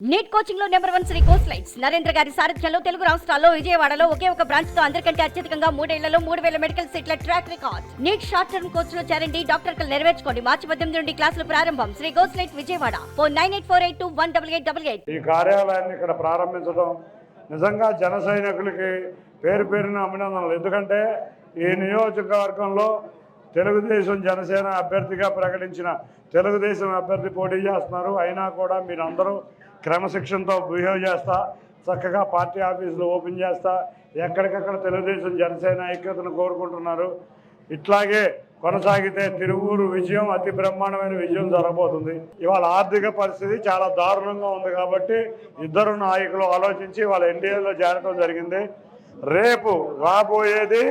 Neat కోచింగ్లో number one Sri course lights Narendra గారి సారథ్యంలో తెలుగు రాష్ట్రాల్లో విజయవాడలో ఒకే ఒక బ్రాంచ్తో అందరికంటే అత్యధికంగా మూడేళ్ళలో మూడు వేల మెడికల్ సీట్ల track record NEET short term కోర్స్లో చేరండి డాక్టర్ కలు నెరవేర్చుకోండి. మార్చి పద్దెనిమిది నుండి క్లాసులు ప్రారంభం. Sri course light Vijayawada. Four nine eight four eight two one double eight double eight. ఈ కార్యాలయాన్ని ఇక్కడ ప్రారంభించడం నిజంగా జన సైనికులకి పేరు పేరున అభినందనలు. ఎందుకంటే ఈ నియోజకవర్గంలో తెలుగుదేశం జనసేన అభ్యర్థిగా ప్రకటించిన తెలుగుదేశం అభ్యర్థి పోటీ చేస్తున్నారు. అయినా కూడా మీరందరూ క్రమశిక్షణతో బిహేవ్ చేస్తా చక్కగా పార్టీ ఆఫీసులు ఓపెన్ చేస్తా ఎక్కడికక్కడ తెలుగుదేశం జనసేన ఐక్యతను కోరుకుంటున్నారు. ఇట్లాగే కొనసాగితే తిరువూరు విజయం అతి బ్రహ్మాండమైన విజయం జరగబోతుంది. ఇవాళ ఆర్థిక పరిస్థితి చాలా దారుణంగా ఉంది కాబట్టి ఇద్దరు నాయకులు ఆలోచించి వాళ్ళ ఎన్డీఏలో చేరడం జరిగింది. రేపు రాబోయేది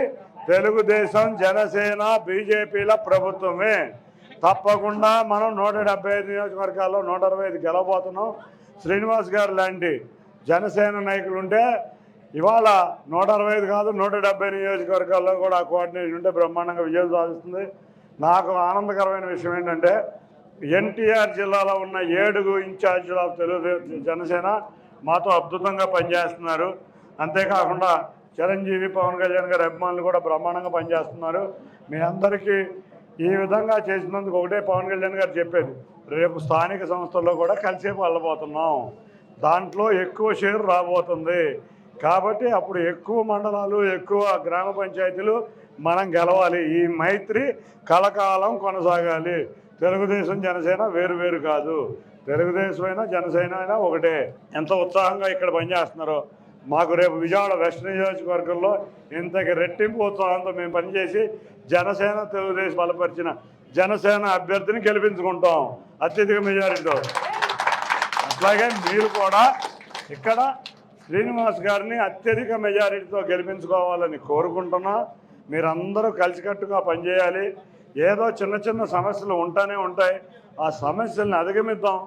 తెలుగుదేశం జనసేన బీజేపీల ప్రభుత్వమే. తప్పకుండా మనం నూట డెబ్బై ఐదు నియోజకవర్గాల్లో నూట అరవై ఐదు గెలవబోతున్నాం. శ్రీనివాస్ గారు లాంటి జనసేన నాయకులు ఉంటే ఇవాళ నూట అరవై ఐదు కాదు నూట డెబ్బై నియోజకవర్గాల్లో కూడా కోఆర్డినేషన్ ఉంటే బ్రహ్మాండంగా విజయం సాధిస్తుంది. నాకు ఆనందకరమైన విషయం ఏంటంటే ఎన్టీఆర్ జిల్లాలో ఉన్న ఏడుగు ఇన్ఛార్జీలు ఆఫ్ తెలుగు జనసేన మాతో అద్భుతంగా పనిచేస్తున్నారు. అంతేకాకుండా చిరంజీవి పవన్ కళ్యాణ్ గారి అభిమానులు కూడా బ్రహ్మాండంగా పనిచేస్తున్నారు. మీ అందరికీ ఈ విధంగా చేసినందుకు ఒకటే పవన్ కళ్యాణ్ గారు చెప్పేది రేపు స్థానిక సంస్థల్లో కూడా కలిసే వెళ్ళబోతున్నాం. దాంట్లో ఎక్కువ షేర్ రాబోతుంది. కాబట్టి అప్పుడు ఎక్కువ మండలాలు ఎక్కువ గ్రామ పంచాయతీలు మనం గెలవాలి. ఈ మైత్రి కలకాలం కొనసాగాలి. తెలుగుదేశం జనసేన వేరు వేరు కాదు. తెలుగుదేశం అయినా జనసేన అయినా ఒకటే. ఎంత ఉత్సాహంగా ఇక్కడ పనిచేస్తున్నారో. మాకు రేపు విజయవాడ వెస్ట్ నియోజకవర్గంలో ఇంతకి రెట్టింపు ఉత్సాహంతో మేము పనిచేసి జనసేన తెలుగుదేశం బలపరిచిన జనసేన అభ్యర్థిని గెలిపించుకుంటాం. అత్యధిక మెజారిటీతో. అట్లాగే మీరు కూడా ఇక్కడ శ్రీనివాస్ గారిని అత్యధిక మెజారిటీతో గెలిపించుకోవాలని కోరుకుంటున్నా. మీరందరూ కలిసికట్టుగా పనిచేయాలి. ఏదో చిన్న చిన్న సమస్యలు ఉంటానే ఉంటాయి. ఆ సమస్యలను అధిగమిద్దాం.